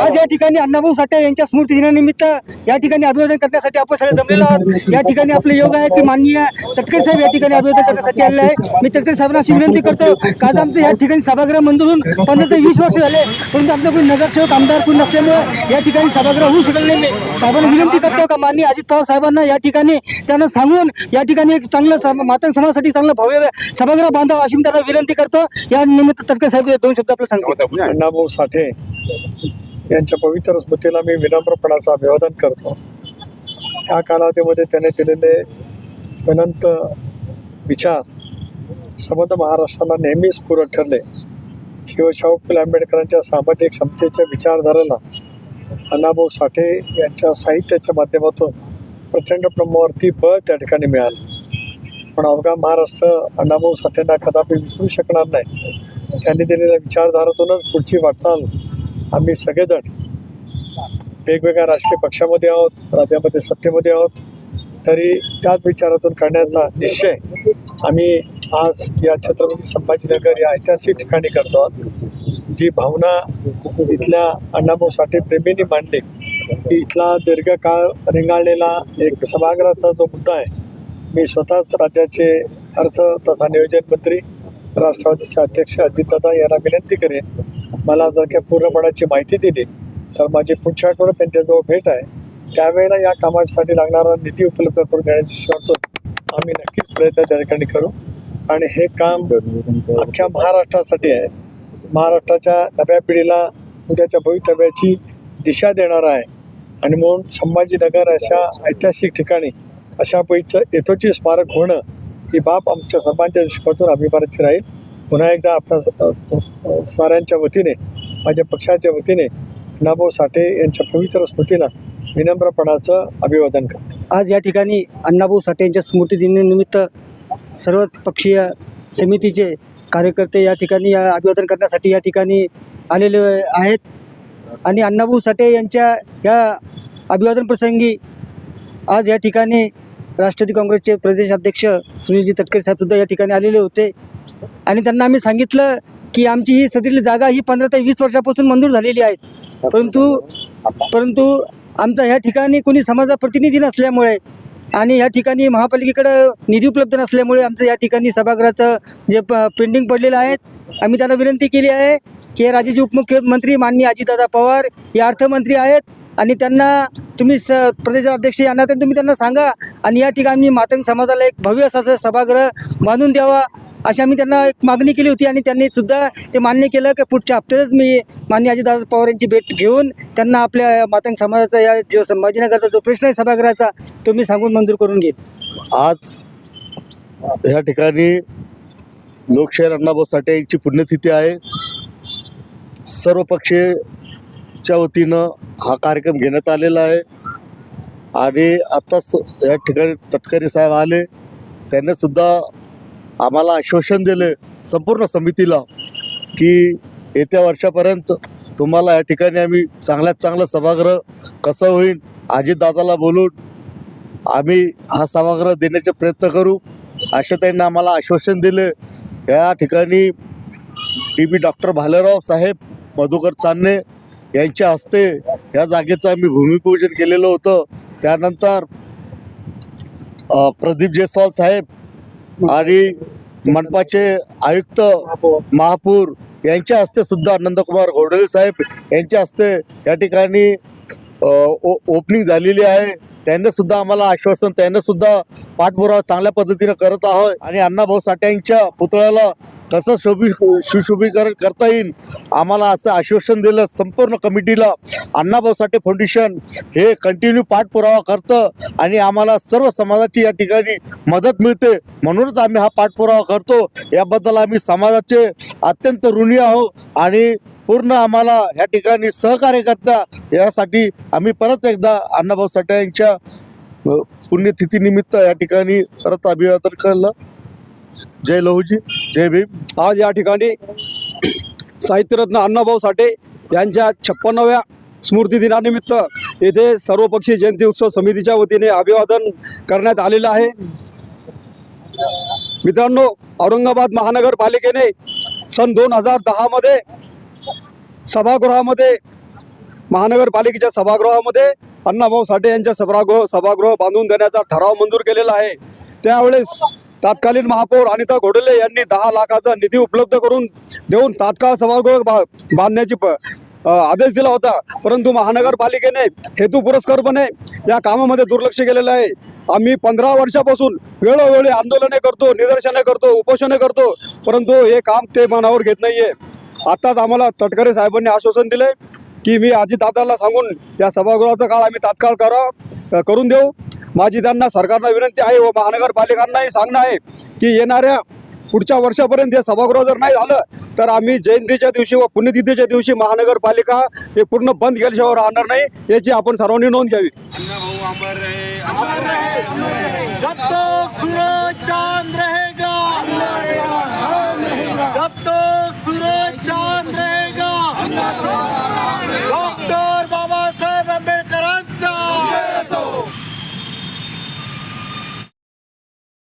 आज या ठिकाणी अण्णाभाऊ साठे यांच्या स्मृती दिनानिमित्त या ठिकाणी अभिवादन करण्यासाठी आपण सगळे जमलेलो आहोत. या ठिकाणी आपले योग आहे की माननीय तटकरे साहेब या ठिकाणी अभिवादन करण्यासाठी आले आहे मी तटकरे साहेबांना अशी विनंती करतो का आज आमचं या ठिकाणी सभागृह मंजूर होऊन पंधरा ते वीस वर्ष झाले परंतु आमचा कोणी नगरसेवक आमदार कोणी नसल्यामुळे या ठिकाणी सभागृह होऊ शकले नाही. मी साहेबांना विनंती करतो का माननीय अजित पवार साहेबांना या ठिकाणी त्यांना सांगून या ठिकाणी एक चांगलं मातंग समाजासाठी चांगलं भव्य सभागृह बांधावं अशी मी त्यांना विनंती करतो. या निमित्त तटकरे साहेब दोन शब्द आपल्याला सांगतो अण्णाभाऊ साठे. यांच्या पवित्र स्मृतीला मी विनम्रपणाचं अभिवादन करतो. त्या कालावधीमध्ये त्याने दिलेले अनंत विचार समद महाराष्ट्राला नेहमीच पूरक ठरले. शिवशाहू फुले आंबेडकरांच्या सामाजिक समतेच्या विचारधारेला अण्णाभाऊ साठे यांच्या साहित्याच्या माध्यमातून प्रचंड प्रमाणावरती बळ त्या ठिकाणी मिळालं. पण अवघा महाराष्ट्र अण्णाभाऊ साठेंना कदापि विसरू शकणार नाही. त्यांनी दिलेल्या विचारधारातूनच पुढची वाटचाल आम्ही सगळेजण वेगवेगळ्या राजकीय पक्षामध्ये आहोत राज्यामध्ये सत्तेमध्ये आहोत. तरी त्याच विचारातून करण्याचा निश्चय आम्ही आज या छत्रपती संभाजीनगर या ऐतिहासिक ठिकाणी करतो आहोत. जी भावना इथल्या अण्णाभाऊ साठे प्रेमींनी मांडली की इथला दीर्घकाळ रेंगाळलेला एक सभागृहाचा जो मुद्दा आहे मी स्वतःच राज्याचे अर्थ तथा नियोजन मंत्री राष्ट्रवादीचे अध्यक्ष अजितदादा यांना विनंती करेन मला जर काही पूर्णपणाची माहिती दिली तर माझी पुढच्या आठवड्यात त्यांच्याजवळ भेट आहे. त्यावेळेला या कामासाठी लागणारा निधी उपलब्ध करून देण्याची शर्त आम्ही नक्कीच प्रयत्न त्या ठिकाणी करू. आणि हे काम अख्ख्या महाराष्ट्रासाठी आहे. महाराष्ट्राच्या नव्या पिढीला उद्याच्या भवितव्याची दिशा देणार आहे. आणि म्हणून संभाजीनगर अशा ऐतिहासिक ठिकाणी अशा पैचं यथोचित स्मारक होणं ही बाब आमच्या सर्वांच्या दृष्टिकोनातून अभिमानाची राहील. पुन्हा एकदा आपल्या साऱ्यांच्या वतीने माझ्या पक्षाच्या वतीने अण्णाभाऊ साठे यांच्या पवित्र स्मृतीला विनम्रपणाचं अभिवादन करतो. आज या ठिकाणी अण्णाभाऊ साठे यांच्या स्मृती दिनानिमित्त सर्वच पक्षीय समितीचे कार्यकर्ते या ठिकाणी या अभिवादन करण्यासाठी या ठिकाणी आलेले आहेत. आणि अण्णाभाऊ साठे यांच्या या अभिवादन प्रसंगी आज या ठिकाणी राष्ट्रवादी काँग्रेसचे प्रदेश अध्यक्ष सुनीलजी तटकरे साहेबसुद्धा या ठिकाणी आलेले होते. आणि त्यांना आम्ही सांगितलं की आमची ही सदरील जागा ही पंधरा ते वीस वर्षापासून मंजूर झालेली आहे. परंतु परंतु आमचा ह्या ठिकाणी कोणी समाजा प्रतिनिधी नसल्यामुळे आणि या ठिकाणी महापालिकेकडं निधी उपलब्ध नसल्यामुळे आमचं या ठिकाणी सभागृहाचं जे प पेंडिंग पडलेलं आहे आम्ही त्यांना विनंती केली आहे की राज्याचे उपमुख्यमंत्री माननीय अजितदादा पवार हे अर्थमंत्री आहेत आणि त्यांना तुम्ही स प्रदेशाध्यक्ष यांना तर तुम्ही त्यांना सांगा आणि या ठिकाणी मातंग समाजाला एक भव्य असं सभागृह बांधून द्यावा. अशी आम्ही त्यांना एक मागणी केली होती आणि त्यांनी सुद्धा ते मान्य केलं की पुढच्या हप्त्यातच मी मान्य अजितदादा पवार यांची भेट घेऊन त्यांना आपल्या मातंग समाजाचा या जो संभाजीनगरचा जो प्रश्न आहे सभागृहाचा तो मी सांगून मंजूर करून घेईन. आज ह्या ठिकाणी लोकशाहीर अण्णाभाऊ साठे यांची पुण्यतिथी आहे. सर्व पक्षच्या वतीनं हा कार्यक्रम घेण्यात आलेला आहे. आणि आत्ताच या ठिकाणी तटकरे साहेब आले. त्यांनीसुद्धा आम्हाला आश्वासन दिले संपूर्ण समितीला की येत्या वर्षापर्यंत तुम्हाला या ठिकाणी आम्ही चांगल्यात चांगलं सभागृह कसं होईल अजितदादाला बोलून आम्ही हा सभागृह देण्याचे प्रयत्न करू. अशा त्यांनी आम्हाला आश्वासन दिले. या ठिकाणी डी बी डॉक्टर भालेराव साहेब मधुकर चांदणे यांच्या हस्ते या जागेचं आम्ही भूमिपूजन केलेलं होतं. त्यानंतर प्रदीप जयस्वाल साहेब आणि मनपाचे आयुक्त महापूर यांच्या हस्ते सुद्धा नंदकुमार घोडले साहेब यांच्या हस्ते या ठिकाणी ओपनिंग झालेली आहे. त्यांनी सुद्धा आम्हाला आश्वासन त्यांनी सुद्धा पाठपुरावा चांगल्या पद्धतीने करत आहोत. आणि अण्णाभाऊ साठ्यांच्या पुतळ्याला कसं शोभी सुशोभीकरण करता येईल? आम्हाला असं आश्वासन दिलं संपूर्ण कमिटीला. अण्णाभाऊ साठे फाउंडेशन हे कंटिन्यू पाठपुरावा करतं आणि आम्हाला सर्व समाजाची या ठिकाणी मदत मिळते. म्हणूनच आम्ही हा पाठपुरावा करतो. याबद्दल आम्ही समाजाचे अत्यंत ऋणी आहोत आणि पूर्ण आम्हाला या ठिकाणी सहकार्य करता यासाठी आम्ही परत एकदा अण्णाभाऊ साठे यांच्या पुण्यतिथीनिमित्त या ठिकाणी परत अभिवादन केलं. जय लहूजी. जय भीम. आज या ठिकाणी साहित्यरत्न अण्णाभाऊ साठे यांच्या छप्पन्नाव्या स्मृतिदिनानिमित्त येथे सर्वपक्षीय जयंती उत्सव समितीच्या वतीने अभिवादन करण्यात आलेलं आहे. मित्रांनो औरंगाबाद महानगरपालिकेने सन दोन हजार दहामध्ये सभागृहामध्ये महानगरपालिकेच्या सभागृहामध्ये अण्णाभाऊ साठे यांच्या सभागृह सभागृह बांधून देण्याचा ठराव मंजूर केलेला आहे. त्यावेळेस तत्कालीन महापौर अनिता घोडले यांनी दहा लाखाचा निधी उपलब्ध करून देऊन तात्काळ सभागृह बांधण्याची प आदेश दिला होता. परंतु महानगरपालिकेने हेतू पुरस्कारपणे या कामामध्ये दुर्लक्ष केलेलं आहे. आम्ही पंधरा वर्षापासून वेळोवेळी आंदोलने करतो निदर्शने करतो उपोषणे करतो परंतु हे काम ते मनावर घेत नाहीये. आत्ताच आम्हाला तटकरे साहेबांनी आश्वासन दिले की मी अजितदादाला सांगून या सभागृहाचा काळ आम्ही तात्काळ करा करून देऊ. माझी त्यांना सरकारला विनंती आहे व महानगरपालिकांनाही सांगणं आहे की येणाऱ्या पुढच्या वर्षापर्यंत हे सभागृह जर नाही झालं तर आम्ही जयंतीच्या दिवशी व पुण्यतिथीच्या दिवशी महानगरपालिका हे पूर्ण बंद केल्याशिवाय राहणार नाही याची आपण सर्वांनी नोंद घ्यावी. जब तक